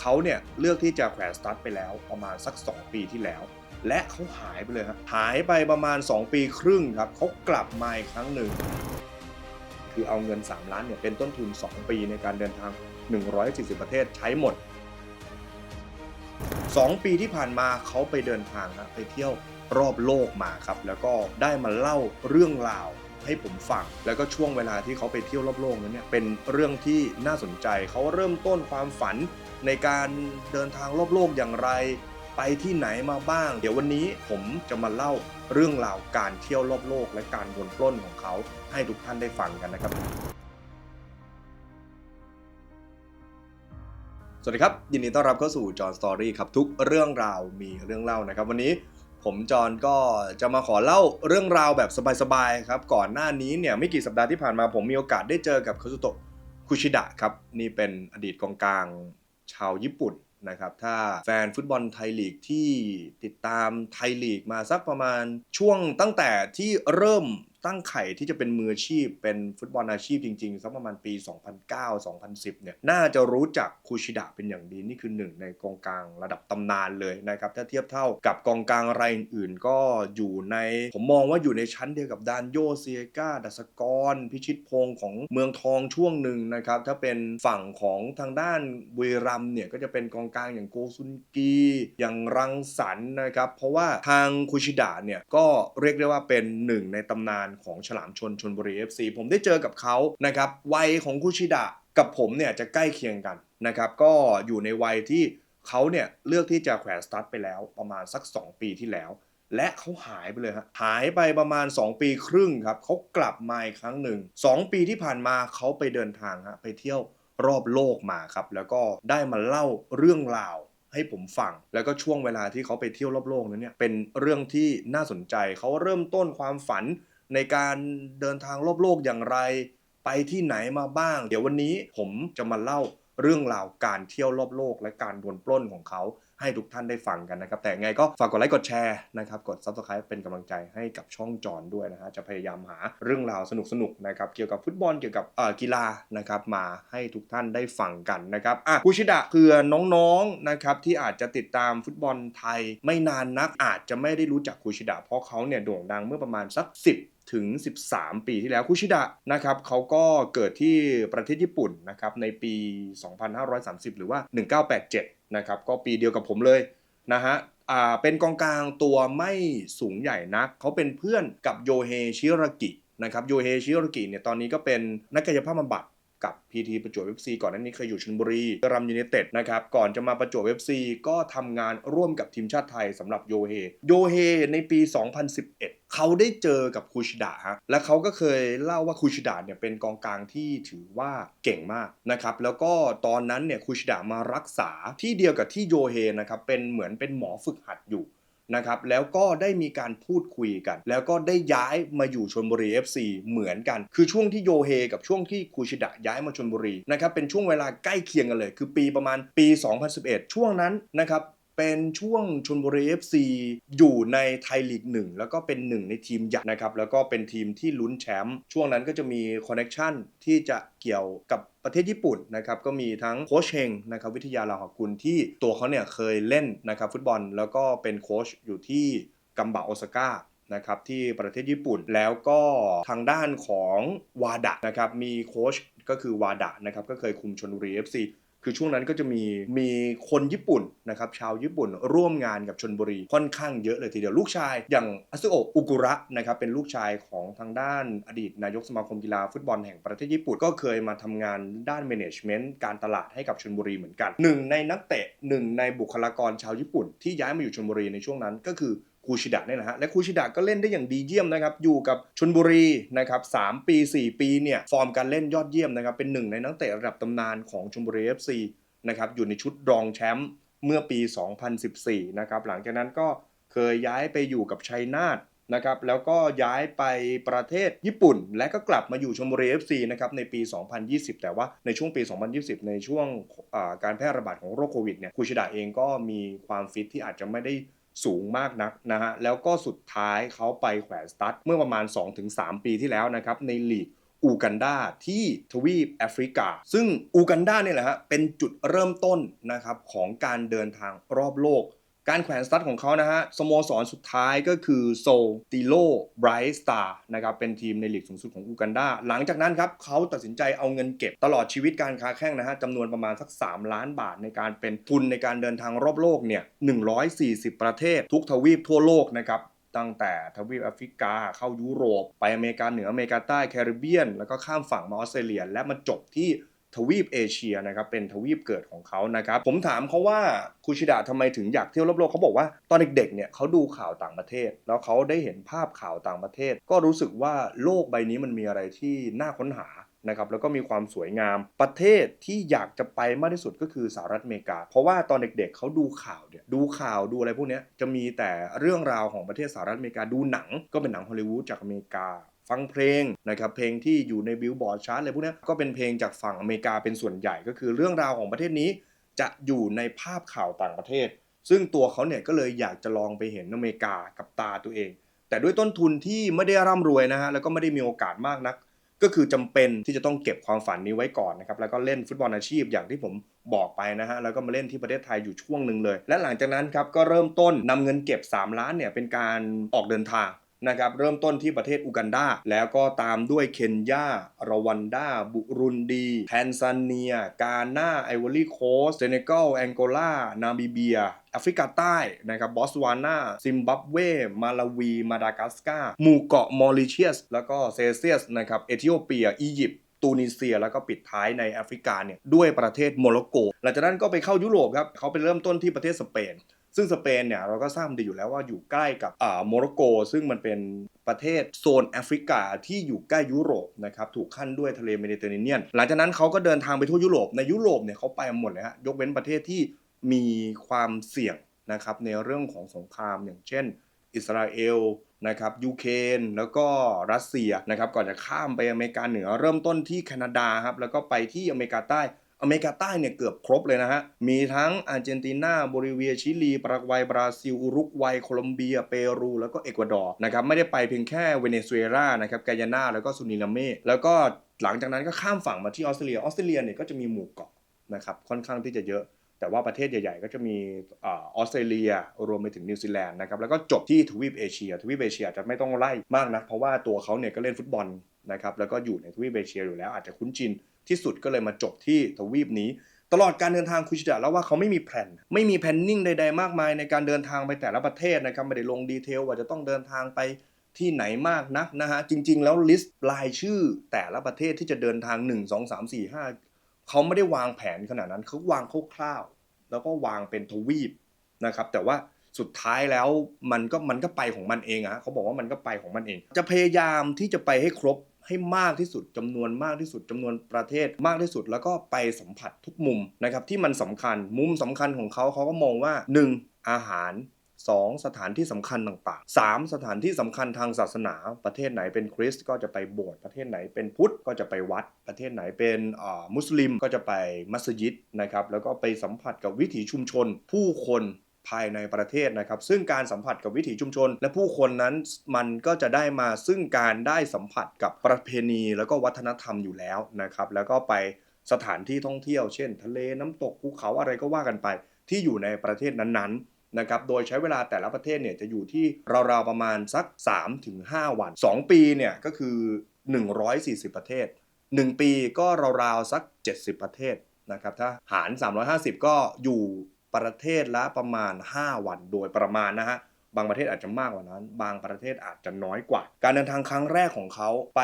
เขาเนี่ยเลือกที่จะแขวนสตาร์ทไปแล้วประมาณสัก 2 ปีที่แล้ว และเขาหายไปเลยครับหายไปประมาณ 2 ปีครึ่งครับเขากลับมาอีกครั้งหนึ่ง คือเอาเงิน 3 ล้านเนี่ยเป็นต้นทุน 2 ปีในการเดินทาง 140 ประเทศใช้หมด 2 ปีที่ผ่านมาเขาไปเดินทางครับไปเที่ยวรอบโลกมาครับ แล้วก็ได้มาเล่าเรื่องราวให้ผมฟัง แล้วก็ช่วงเวลาที่เขาไปเที่ยวรอบโลกนั้นเนี่ยเป็นเรื่องที่น่าสนใจเขาเริ่มต้นความฝัน ในการเดินทางรอบโลกอย่างไร ไปที่ไหนมาบ้าง เดี๋ยววันนี้ผมจะมาเล่าเรื่องราวการเที่ยวรอบโลก และการวนปล้นของเขาให้ทุกท่านได้ฟังกันนะครับ สวัสดีครับ ยินดีต้อนรับเข้าสู่จอห์นสตอรี่ครับ ทุกเรื่องราวมีเรื่องเล่านะครับ วันนี้ผมจอห์นก็จะมาขอเล่าเรื่องราวแบบสบายๆครับ ก่อนหน้านี้เนี่ยไม่กี่สัปดาห์ที่ผ่านมาผมมีโอกาสได้เจอกับคาซุโตะคุชิดะครับ นี่เป็นอดีตกองกลาง ชาวญี่ปุ่นนะครับถ้าแฟนฟุตบอลไทยลีกที่ติดตามไทยลีกมาสักประมาณช่วงตั้งแต่ที่เริ่ม ตั้งไข่ที่จะเป็นมืออาชีพ เป็นฟุตบอลอาชีพจริงๆสักประมาณปี 2009-2010 เนี่ย น่าจะรู้จักคูชิดะเป็นอย่างดี นี่คือหนึ่งในกองกลางระดับตำนานเลยนะครับ ถ้าเทียบเท่ากับกองกลางรายอื่นๆ ก็อยู่ใน ผมมองว่าอยู่ในชั้นเดียวกับดานโยเซียกาดัสกร พิชิตพงศ์ของเมืองทองช่วงหนึ่งนะครับ ถ้าเป็นฝั่งของทางด้านบุรีรัมเนี่ยก็จะเป็นกองกลางอย่างโกซุนกี อย่างรังสรรค์นะครับ เพราะว่าทางคูชิดะเนี่ยก็เรียกได้ว่าเป็นหนึ่งในตำนานของฉลามชนชนบุรี FC ผมได้เจอกับเขานะครับวัยของคูชิดะกับผมเนี่ยจะใกล้เคียงกันนะครับก็อยู่ในวัยที่เขาเนี่ยเลือกที่จะแขวนสตาร์ทไปแล้วประมาณสัก 2 ปีที่แล้ว และเขาหายไปเลยฮะหายไปประมาณ 2 ปีครึ่งครับเขากลับมาอีกครั้งหนึ่ง 2 ปีที่ผ่านมาเขาไปเดินทางฮะไปเที่ยวรอบโลกมาครับแล้วก็ได้มาเล่าเรื่องราวให้ผมฟัง แล้วก็ช่วงเวลาที่เขาไปเที่ยวรอบโลกนั้นเนี่ยเป็นเรื่องที่น่าสนใจเขาเริ่มต้นความฝัน ในการเดินทางรอบโลกอย่างไร ไปที่ไหนมาบ้าง เดี๋ยววันนี้ผมจะมาเล่าเรื่องราวการเที่ยวรอบโลก และการโดนปล้นของเขาให้ทุกท่านได้ฟังกันนะครับ แต่ไงก็ฝากกดไลค์กดแชร์นะครับ กด subscribe เป็นกำลังใจให้กับช่องจอนด้วยนะฮะ จะพยายามหาเรื่องราวสนุกๆนะครับ เกี่ยวกับฟุตบอลเกี่ยวกับเอ่อกีฬานะครับมาให้ทุกท่านได้ฟังกันนะครับอะคุชิดะคือน้องๆนะครับที่อาจจะติดตามฟุตบอลไทยไม่นานนักอาจจะไม่ได้รู้จักคุชิดะเพราะเขาเนี่ยโด่งดังเมื่อประมาณสัก 10 ถึง 13 ปีที่แล้วคุชิดะนะครับเขาก็เกิดที่ประเทศญี่ปุ่นนะครับในปี 2530 หรือว่า 1987 นะครับก็ปีเดียวกับผมเลยนะฮะเป็นกองกลางตัวไม่สูงใหญ่นักเขาเป็นเพื่อนกับโยเฮชิรากินะครับโยเฮชิรากิเนี่ยตอนนี้ก็เป็นนักกายภาพบำบัด กับ PT ประจวบ FC ก่อนหน้านี้เคยอยู่ชลบุรีรัมยูเนเต็ดนะครับก่อนจะมาประจวบ FC ก็ทำงานร่วมกับทีมชาติไทยสำหรับโยเฮโยเฮในปี 2011เขาได้เจอกับคูชิดะฮะ และเขาก็เคยเล่าว่าคูชิดะเนี่ยเป็นกองกลางที่ถือว่าเก่งมากนะครับ แล้วก็ตอนนั้นเนี่ยคูชิดะมารักษาที่เดียวกับที่โยเฮนะครับ เป็นเหมือนเป็นหมอฝึกหัดอยู่ นะครับแล้วก็ได้มีการพูดคุยกัน แล้วก็ได้ย้ายมาอยู่ชนบุรี FC เหมือนกัน คือช่วงที่โยเฮกับช่วงที่คูชิดะย้ายมาชนบุรีนะครับเป็นช่วงเวลาใกล้เคียงกันเลย คือปีประมาณปี 2011 ช่วงนั้นนะครับ เป็นช่วงชนบุรี FC อยู่ในไทยลีกหนึ่งแล้วก็เป็นหนึ่งในทีมใหญ่นะครับ แล้วก็เป็นทีมที่ลุ้นแชมป์ช่วงนั้นก็จะมีคอนเน t ชันที่จะเกี่ยวกับประเทศญี่ปุ่นนะครับก็มีทั้งโคชเฮงนะครับวิทยาลาหกุลที่ตัวเขาเนี่ยเคยเล่นนะครับฟุตบอลแล้วก็เป็นโค้ชอยู่ที่กัมบะโอซาก้านะครับที่ประเทศญี่ปุ่นแล้วก็ทางด้านของวาดะนะครับมีโค้ชก็คือวาดะนะครับก็เคยคุมชนบุรี FC คือช่วงนั้นก็จะมีมีคนญี่ปุ่นนะครับชาวญี่ปุ่นร่วมงานกับชนบุรีค่อนข้างเยอะเลยทีเดียวลูกชายอย่างอาซุโอะอุกุระนะครับเป็นลูกชายของทางด้านอดีตนายกสมาคมกีฬาฟุตบอลแห่งประเทศญี่ปุ่น ก็เคยมาทำงานด้านแมネจเมนต์การตลาดให้กับชนบุรีเหมือนกันหนึ่งในนักเตะหนึ่งในบุคลากรชาวญี่ปุ่นที่ย้ายมาอยู่ชนบุรีในช่วงนั้นก็คือ คูชิดะเนี่ยนะฮะและคูชิดะก็เล่นได้อย่างดีเยี่ยมนะครับอยู่กับชนบุรีนะครับสปี 4 ปีเนี่ยฟอร์มการเล่นยอดเยี่ยมนะครับเป็นหนึ่งในนักเตะระดับตำนานของชนบุรี FC นะครับอยู่ในชุดรองแชมป์เมื่อปี 2014นะครับหลังจากนั้นก็เคยย้ายไปอยู่กับชัยนาทนะครับแล้วก็ย้ายไปประเทศญี่ปุ่น และก็กลับมาอยู่ชลบุรี FC นะครับในปี 2020 แต่ว่าในช่วงปี 2020 ในช่วงการแพร่ระบาดของโรคโควิดเนี่ยคูชิดะเองก็มีความฟิตที่อาจจะไม่ได้ สูงมากนักนะฮะแล้วก็สุดท้ายเขาไปแขวนสตั๊ดเมื่อประมาณ 2-3 ปีที่แล้วนะครับในลีกอูกันดาที่ทวีปแอฟริกา ซึ่งอูกันดาเนี่ยแหละฮะเป็นจุดเริ่มต้นนะครับของการเดินทางรอบโลก การแขวนสตั๊ดของเขานะฮะสโมสรสุดท้ายก็คือโซติโลไบรท์สตาร์นะครับเป็นทีมในลีกสูงสุดของอูกันดาหลังจากนั้นครับเขาตัดสินใจเอาเงินเก็บตลอดชีวิตการค้าแข่งนะฮะจำนวนประมาณสัก 3 ล้านบาทในการเป็นทุนในการเดินทางรอบโลกเนี่ย140 ประเทศ ทุกทวีปทั่วโลกนะครับตั้งแต่ทวีปแอฟริกาเข้ายุโรป ไปอเมริกาเหนืออเมริกาใต้แคริบเบียน แล้วก็ข้ามฝั่งมาออสเตรเลีย และมาจบที่ ทวีปเอเชียนะครับเป็นทวีปเกิดของเขานะครับผมถามเขาว่าคุชิดะทำไมถึงอยากเที่ยวรอบโลกเขาบอกว่าตอนเด็กๆเนี่ยเขาดูข่าวต่างประเทศ แล้วเขาได้เห็นภาพข่าวต่างประเทศ ก็รู้สึกว่าโลกใบนี้มันมีอะไรที่น่าค้นหานะครับแล้วก็มีความสวยงามประเทศที่อยากจะไปมากที่สุดก็คือสหรัฐอเมริกา เพราะว่าตอนเด็กๆเขาดูข่าวเนี่ยดูข่าวดูอะไรพวกนี้จะมีแต่เรื่องราวของประเทศสหรัฐอเมริกาดูหนังก็เป็นหนังฮอลลีวูดจากอเมริกา ฟังเพลงนะครับเพลงที่อยู่ในบิลบอร์ดชาร์ตอะไรพวกนี้ก็เป็นเพลงจากฝั่งอเมริกาเป็นส่วนใหญ่ก็คือเรื่องราวของประเทศนี้จะอยู่ในภาพข่าวต่างประเทศ ซึ่งตัวเขาเนี่ยก็เลยอยากจะลองไปเห็นอเมริกากับตาตัวเอง แต่ด้วยต้นทุนที่ไม่ได้ร่ำรวยนะฮะแล้วก็ไม่ได้มีโอกาสมากนัก ก็คือจำเป็นที่จะต้องเก็บความฝันนี้ไว้ก่อนนะครับแล้วก็เล่นฟุตบอลอาชีพอย่างที่ผมบอกไปนะฮะแล้วก็มาเล่นที่ประเทศไทยอยู่ช่วงหนึ่งเลย และหลังจากนั้นครับก็เริ่มต้นนำเงินเก็บ 3 ล้านเนี่ยเป็นการออกเดินทาง นะครับเริ่มต้นที่ประเทศอูกันดาแล้วก็ตามด้วยเคนยารวันดา บุรุนดี แทนซาเนีย กาหน้า ไอวอรี่โคสเซเนกัลแองโกลา นามิเบียแอฟริกาใต้นะครับบอสวานาซิมบับเว มาลาวี มาดากัสการ์หมู่เกาะมอริเชียส แล้วก็เซเซียสนะครับเอธิโอเปีย อียิปต์ตูนิเซียแล้วก็ปิดท้ายในแอฟริกาเนี่ยด้วยประเทศโมร็อกโก หลังจากนั้นก็ไปเข้ายุโรปครับเขาไปเริ่มต้นที่ประเทศสเปน ซึ่งสเปนเนี่ยเราก็ทราบดีอยู่แล้วว่าอยู่ใกล้กับอ่าโมร็อกโก ซึ่งมันเป็นประเทศโซนแอฟริกาที่อยู่ใกล้ยุโรปนะครับถูกขั้นด้วยทะเลเมดิเตอร์เรเนียน หลังจากนั้นเขาก็เดินทางไปทั่วยุโรปในยุโรปเนี่ยเขาไปหมดเลยฮะยกเว้นประเทศที่มีความเสี่ยงนะครับในเรื่องของสงครามอย่างเช่น อิสราเอลนะครับยูเครนแล้วก็รัสเซียนะครับก่อนจะข้ามไปอเมริกาเหนือเริ่มต้นที่แคนาดาครับแล้วก็ไปที่อเมริกาใต้ อเมริกาใต้เนี่ยเกือบครบเลยนะฮะ มีทั้งอาร์เจนตินาโบลิเวีย ชิลี ปารากวัย บราซิล อุรุกวัย โคลอมเบีย เปรู แล้วก็เอกวาดอร์นะครับ ไม่ได้ไปเพียงแค่เวเนซุเอลา นะครับ กายานาแล้วก็ซูนิลาเม แล้วก็หลังจากนั้นก็ข้ามฝั่งมาที่ออสเตรเลีย ออสเตรเลียเนี่ยก็จะมีหมู่เกาะนะครับ ค่อนข้างที่จะเยอะแต่ว่าประเทศใหญ่ ๆ ก็จะมีออสเตรเลีย รวมไปถึงนิวซีแลนด์นะครับ แล้วก็จบที่ทวีปเอเชีย ทวีปเอเชียจจะไม่ต้องไล่มากนะ เพราะว่าตัวเขาเนี่ยก็เล่นฟุตบอลนะครับ แล้วก็อยู่ในทวีปเอเชียอยู่แล้วอาจจะคุ้นชิน ที่สุดก็เลยมาจบที่ทวีปนี้ ตลอดการเดินทางคุชิดะแล้วว่าเขาไม่มีแผนไม่มีแพนนิ่งใดๆมากมายในการเดินทางไปแต่ละประเทศนะครับไม่ได้ลงดีเทลว่าจะต้องเดินทางไปที่ไหนมากนักนะฮะจริง ๆ แล้วลิสต์รายชื่อแต่ละประเทศที่จะเดินทาง 1 2 3 4 5เขาไม่ได้วางแผนขนาดนั้นเขาวางคร่าวๆแล้วก็วางเป็นทวีปนะครับแต่ว่าสุดท้ายแล้วมันก็มันก็ไปของมันเองอะเขาบอกว่ามันก็ไปของมันเอง จะพยายามที่จะไปให้ครบ ให้มากที่สุดจำนวนมากที่สุดจำนวนประเทศมากที่สุด แล้วก็ไปสัมผัสทุกมุมนะครับที่มันสำคัญมุมสำคัญของเขาเขาก็มองว่า 1. อาหาร 2. สถานที่สำคัญต่างๆ 3. สถานที่สำคัญทางศาสนา ประเทศไหนเป็นคริสต์ก็จะไปโบสถ์ประเทศไหนเป็นพุทธก็จะไปวัด ประเทศไหนเป็นอ่ามุสลิมก็จะไปมัสยิดนะครับแล้วก็ไปสัมผัสกับวิถีชุมชน ผู้คน ภายในประเทศนะครับ ซึ่งการสัมผัสกับวิถีชุมชน และผู้คนนั้นมันก็จะได้มาซึ่งการได้สัมผัสกับประเพณีแล้วก็วัฒนธรรมอยู่แล้วนะครับ แล้วก็ไปสถานที่ท่องเที่ยว เช่น ทะเลน้ำตกภูเขาอะไรก็ว่ากันไป ที่อยู่ในประเทศนั้นๆนะครับ โดยใช้เวลาแต่ละประเทศเนี่ยจะอยู่ที่ราวๆประมาณสัก 3-5 วัน 2 ปีเนี่ยก็คือ 140 ประเทศ 1 ปีก็ราวๆสัก 70 ประเทศนะครับ ถ้าหาร 350 ก็อยู่ ประเทศละประมาณ 5 วันโดยประมาณนะฮะบางประเทศอาจจะมากกว่านั้น บางประเทศอาจจะน้อยกว่า การเดินทางครั้งแรกของเขาไป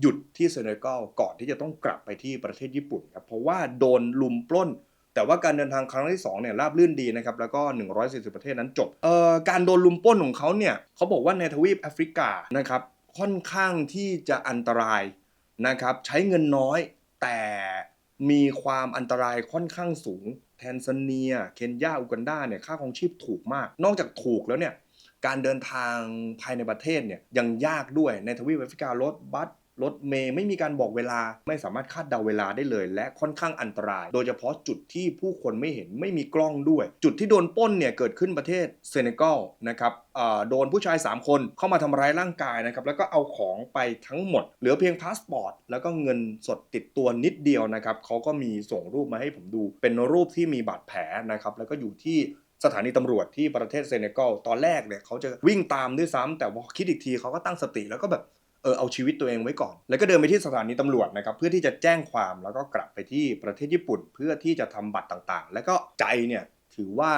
หยุดที่เซเนกัลก่อนที่จะต้องกลับไปที่ประเทศญี่ปุ่นครับเพราะว่าโดนลุมปล้น แต่ว่าการเดินทางครั้งที่2เนี่ยราบรื่นดีนะครับแล้วก็ 140 ประเทศนั้นจบเอ่อการโดนลุมปล้นของเขาเนี่ยเขาบอกว่าในทวีปแอฟริกานะครับค่อนข้างที่จะอันตรายนะครับใช้เงินน้อยแต่ มีความอันตรายค่อนข้างสูง แทนซาเนีย เคนยา อูกันดาเนี่ยค่าของชีพถูกมาก นอกจากถูกแล้วเนี่ยการเดินทางภายในประเทศเนี่ยยังยากด้วยในทวีปแอฟริการถบัส รถเมย์ไม่มีการบอกเวลา ไม่สามารถคาดเดาเวลาได้เลย และค่อนข้างอันตราย โดยเฉพาะจุดที่ผู้คนไม่เห็นไม่มีกล้องด้วย จุดที่โดนป้นเนี่ยเกิดขึ้นประเทศเซเนกัลนะครับโดนผู้ชาย 3 คนเข้ามาทำร้ายร่างกายนะครับแล้วก็เอาของไปทั้งหมด เหลือเพียงพาสปอร์ตแล้วก็เงินสดติดตัวนิดเดียวนะครับเขาก็มีส่งรูปมาให้ผมดู เป็นรูปที่มีบาดแผลนะครับแล้วก็อยู่ที่สถานีตำรวจที่ประเทศเซเนกัลตอนแรกเนี่ยเขาจะวิ่งตามด้วยซ้ำแต่พอคิดอีกทีเขาก็ตั้งสติแล้วก็แบบ เออเอาชีวิตตัวเองไว้ก่อน แล้วก็เดินไปที่สถานีตำรวจนะครับเพื่อที่จะแจ้งความแล้วก็กลับไปที่ประเทศญี่ปุ่น เพื่อที่จะทำบัตรต่างๆ แล้วก็ใจเนี่ยถือว่า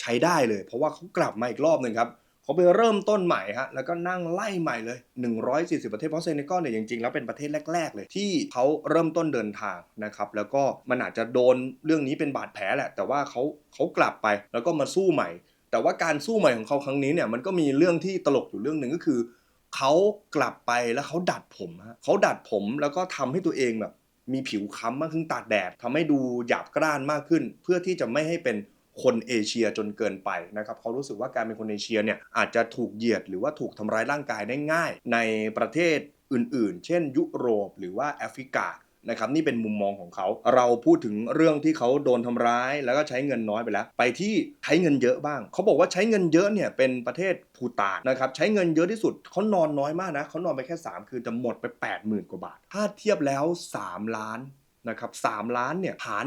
ใช้ได้เลย เพราะว่าเขากลับมาอีกรอบหนึ่งครับเขาไปเริ่มต้นใหม่ฮะแล้วก็นั่งไล่ใหม่เลย 140 ประเทศเพราะเซเนกัลเนี่ยจริงๆแล้วเป็นประเทศแรก ๆ เลย ที่เขาเริ่มต้นเดินทางนะครับแล้วก็มันอาจจะโดนเรื่องนี้เป็นบาดแผลแหละ แต่ว่าเขาเขากลับไปแล้วก็มาสู้ใหม่ แต่ว่าการสู้ใหม่ของเขาครั้งนี้เนี่ยมันก็มีเรื่องที่ตลกอยู่เรื่องหนึ่งก็คือ เขากลับไปแล้วเขาดัดผมฮะเขาดัดผมแล้วก็ทำให้ตัวเองแบบ มีผิวค้ำมากขึ้นตากแดดทำให้ดูหยาบกร้านมากขึ้น เพื่อที่จะไม่ให้เป็นคนเอเชียจนเกินไปนะครับเขารู้สึกว่าการเป็นคนเอเชียเนี่ยอาจจะถูกเหยียดหรือว่าถูกทำร้ายร่างกายได้ง่าย ในประเทศอื่น ๆ เช่น ยุโรปหรือว่าแอฟริกา นะครับนี่เป็นมุมมองของเขา เราพูดถึงเรื่องที่เขาโดนทำร้ายแล้วก็ใช้เงินน้อยไปแล้ว ไปที่ใช้เงินเยอะบ้าง เขาบอกว่าใช้เงินเยอะเนี่ยเป็นประเทศภูตานนะครับใช้เงินเยอะที่สุดเขานอนน้อยมากนะเขานอนไปแค่ 3 คืนแต่หมดไป 80,000 กว่าบาท ถ้าเทียบแล้ว 3 ล้านนะครับ3ล้านเนี่ยหาร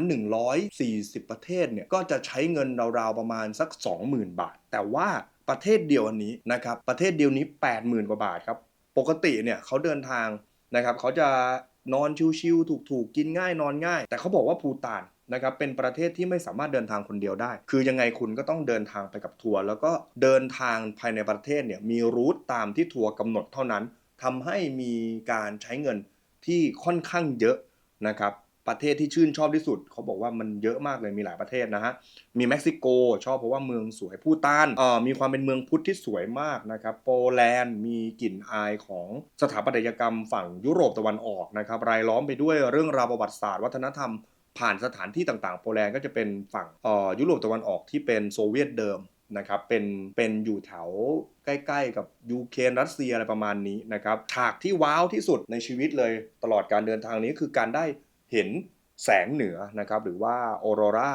140 ประเทศเนี่ยก็จะใช้เงินราวๆประมาณสัก 20,000 บาท แต่ว่าประเทศเดียวอันนี้นะครับประเทศเดียวนี้ 80,000 กว่าบาทครับปกติเนี่ยเขาเดินทางนะครับเขาจะ นอนชิวๆถูกๆกินง่ายนอนง่าย แต่เขาบอกว่าภูตานนะครับเป็นประเทศที่ไม่สามารถเดินทางคนเดียวได้ คือยังไงคุณก็ต้องเดินทางไปกับทัวร์แล้วก็เดินทางภายในประเทศเนี่ยมีรูทตามที่ทัวร์กำหนดเท่านั้นทำให้มีการใช้เงินที่ค่อนข้างเยอะนะครับ ประเทศที่ชื่นชอบที่สุด เขาบอกว่ามันเยอะมากเลยมีหลายประเทศนะฮะ มีเม็กซิโกชอบเพราะว่าเมืองสวยพูตานเอ่อมีความเป็นเมืองพุทธที่สวยมากนะครับโปแลนด์มีกลิ่นอายของสถาปัตยกรรมฝั่งยุโรปตะวันออกนะครับรายล้อมไปด้วยเรื่องราวประวัติศาสตร์วัฒนธรรม ผ่านสถานที่ต่างๆ โปแลนด์ก็จะเป็นฝั่งเอ่อยุโรปตะวันออกที่เป็นโซเวียตเดิมนะครับเป็นเป็นอยู่แถวใกล้ๆ กับยูเครนรัสเซียอะไรประมาณนี้นะครับฉากที่ว้าวที่สุดในชีวิตเลยตลอดการเดินทางนี้คือการได้ เห็นแสงเหนือนะครับหรือว่าออโรรา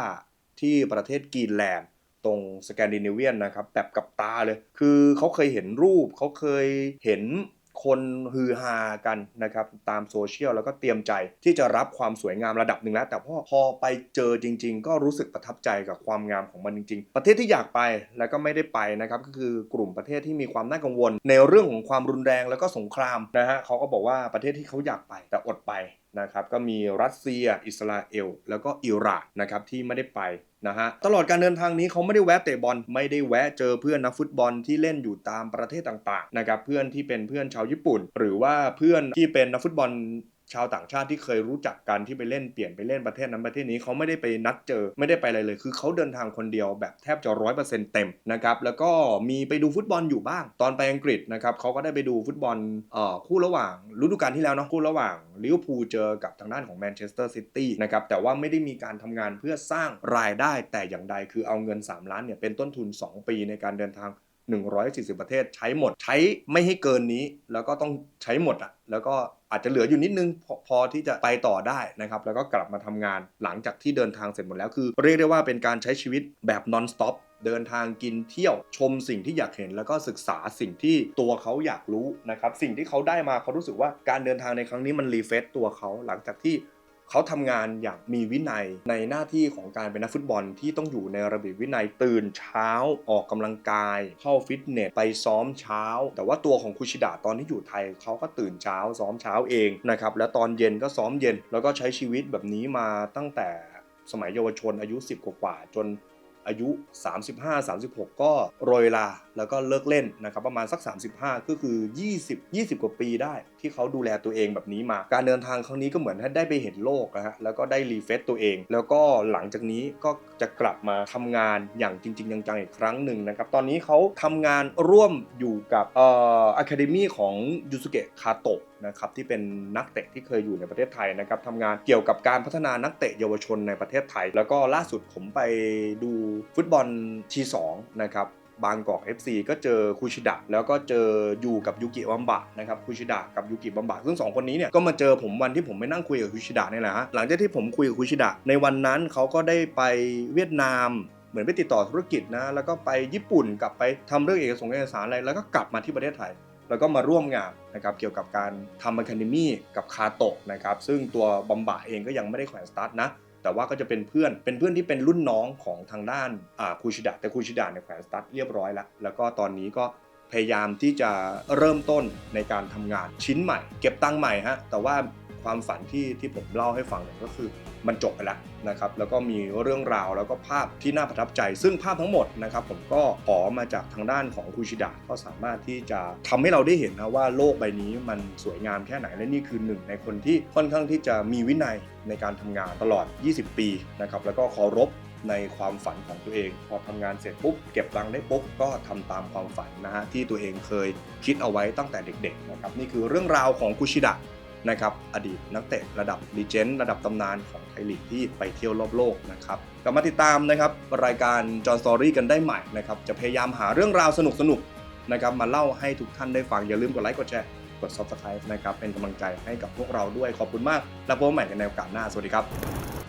ที่ประเทศกรีนแลนด์ตรงสแกนดิเนเวียนนะครับแบบกับตาเลย คือเขาเคยเห็นรูปเขาเคยเห็นคนฮือฮากันนะครับตามโซเชียลแล้วก็เตรียมใจที่จะรับความสวยงามระดับหนึ่งแล้ว แต่พอพอไปเจอจริง ๆ ก็รู้สึกประทับใจกับความงามของมันจริง ๆ ประเทศที่อยากไปแล้วก็ไม่ได้ไปนะครับก็คือกลุ่มประเทศที่มีความน่ากังวล ในเรื่องของความรุนแรงแล้วก็สงครามนะฮะเขาก็บอกว่าประเทศที่เขาอยากไปแต่อดไป นะครับก็มีรัสเซีย อิสราเอล แล้วก็อิหร่านนะครับที่ไม่ได้ไปนะฮะตลอดการเดินทางนี้เขาไม่ได้แวะเตะบอลไม่ได้แวะเจอเพื่อนนักฟุตบอลที่เล่นอยู่ตามประเทศต่างๆนะครับเพื่อนที่เป็นเพื่อนชาวญี่ปุ่น หรือว่าเพื่อนที่เป็นนักฟุตบอล ชาวต่างชาติที่เคยรู้จักกันที่ไปเล่นเปลี่ยนไปเล่นประเทศนั้นประเทศนี้เขาไม่ได้ไปนัดเจอไม่ได้ไปอะไรเลย คือเขาเดินทางคนเดียวแบบแทบจะร้อยเปอร์เซ็นต์เต็มนะครับแล้วก็มีไปดูฟุตบอลอยู่บ้าง ตอนไปอังกฤษนะครับเขาก็ได้ไปดูฟุตบอลเอ่อคู่ระหว่างฤดูกาลที่แล้วเนาะคู่ระหว่างลิเวอร์พูลเจอกับทางด้านของแมนเชสเตอร์ซิตี้นะครับแต่ว่าไม่ได้มีการทำงานเพื่อสร้างรายได้แต่อย่างใดคือเอาเงิน 3 ล้านเนี่ยเป็นต้นทุน 2 ปีในการเดินทาง 140 ประเทศใช้หมดใช้ไม่ให้เกินนี้ แล้วก็ต้องใช้หมดอะแล้วก็อาจจะเหลืออยู่นิดนึงพอพอที่จะไปต่อได้นะครับแล้วก็กลับมาทำงานหลังจากที่เดินทางเสร็จหมดแล้วคือ เรียกได้ว่าเป็นการใช้ชีวิตแบบ non stop เดินทางกินเที่ยวชมสิ่งที่อยากเห็นแล้วก็ศึกษาสิ่งที่ตัวเขาอยากรู้นะครับสิ่งที่เขาได้มาเขารู้สึกว่าการเดินทางในครั้งนี้มันรีเฟซตัวเขาหลังจากที่ เขาทำงานอย่างมีวินัยในหน้าที่ของการเป็นนักฟุตบอลที่ต้องอยู่ในระเบียบวินัยตื่นเช้าออกกำลังกาย เข้าฟิตเนสไปซ้อมเช้า แต่ว่าตัวของคุชิดะตอนที่อยู่ไทยเขาก็ตื่นเช้าซ้อมเช้าเองนะครับแล้วตอนเย็นก็ซ้อมเย็น แล้วก็ใช้ชีวิตแบบนี้มาตั้งแต่สมัยเยาวชนอายุ 10 กว่าจน อายุ 35-36 ก็โรยลา แล้วก็เลิกเล่นนะครับ ประมาณสัก 35 ก็คือ 20 20 กว่าปีได้ ที่เขาดูแลตัวเองแบบนี้มา การเดินทางครั้งนี้ก็เหมือนได้ไปเห็นโลกนะฮะแล้วก็ได้รีเฟซตัวเอง แล้วก็หลังจากนี้ก็จะกลับมาทำงานอย่างจริง ๆ จังๆ อีกครั้งหนึ่งนะครับ ตอนนี้เขาทำงานร่วมอยู่กับเอ่ออะคาเดมี่ของยูสุเกะคาโตะ นะครับที่เป็นนักเตะที่เคยอยู่ในประเทศไทยนะครับทำงานเกี่ยวกับการพัฒนานักเตะเยาวชนในประเทศไทย แล้วก็ล่าสุดผมไปดูฟุตบอลทีสองนะครับบางกอก FC ก็เจอคุชิดะแล้วก็เจออยู่กับยูกิบัมบะนะครับคุชิดะกับยูกิบัมบะซึ่งสองคนนี้เนี่ยก็มาเจอผมวันที่ผมไปนั่งคุยกับคุชิดะนี่แหละฮะหลังจากที่ผมคุยกับคุชิดะในวันนั้นเขาก็ได้ไปเวียดนามเหมือนไปติดต่อธุรกิจนะแล้วก็ไปญี่ปุ่นกลับไปทำเรื่องเอกสารเอกสารอะไรแล้วก็กลับมาที่ประเทศไทย แล้วก็มาร่วมงานนะครับเกี่ยวกับการทำอะคาเดมี่กับคาโตะนะครับซึ่งตัวบอมบะเองก็ยังไม่ได้แขวนสตาร์ทนะแต่ว่าก็จะเป็นเพื่อน เป็นเพื่อนที่เป็นรุ่นน้องของทางด้านคูชิดะแต่คูชิดะเนี่ยแขวนสตาร์ทเรียบร้อยแล้ว แล้วก็ตอนนี้ก็พยายามที่จะเริ่มต้นในการทำงานชิ้นใหม่ เก็บตังค์ใหม่ฮะแต่ว่า ความฝันที่ที่ผมเล่าให้ฟังเนี่ยก็คือมันจบไปแล้วนะครับแล้วก็มีเรื่องราวแล้วก็ภาพที่น่าประทับใจ ซึ่งภาพทั้งหมดนะครับผมก็ขอมาจากทางด้านของคูชิดะก็สามารถที่จะทำให้เราได้เห็นนะว่าโลกใบนี้มันสวยงามแค่ไหนและนี่คือหนึ่งในคนที่ค่อนข้างที่จะมีวินัยในการทำงานตลอด 20 ปีนะครับแล้วก็เคารพในความฝันของตัวเอง พอทำงานเสร็จปุ๊บเก็บตังได้ปุ๊บก็ทำตามความฝันนะฮะที่ตัวเองเคยคิดเอาไว้ตั้งแต่เด็กๆนะครับนี่คือเรื่องราวของคุชิดะ นะครับอดีตนักเตะระดับลีเจนต์ระดับตำนานของไทยลีกที่ไปเที่ยวรอบโลกนะครับกลับมาติดตามนะครับรายการจอร์นสตอรี่กันได้ใหม่นะครับจะพยายามหาเรื่องราวสนุกๆนะครับมาเล่าให้ทุกท่านได้ฟังอย่าลืมกดไลค์กดแชร์กด subscribe นะครับเป็นกำลังใจให้กับพวกเราด้วยขอบคุณมากแล้วพบกันใหม่กันในโอกาสหน้าสวัสดีครับ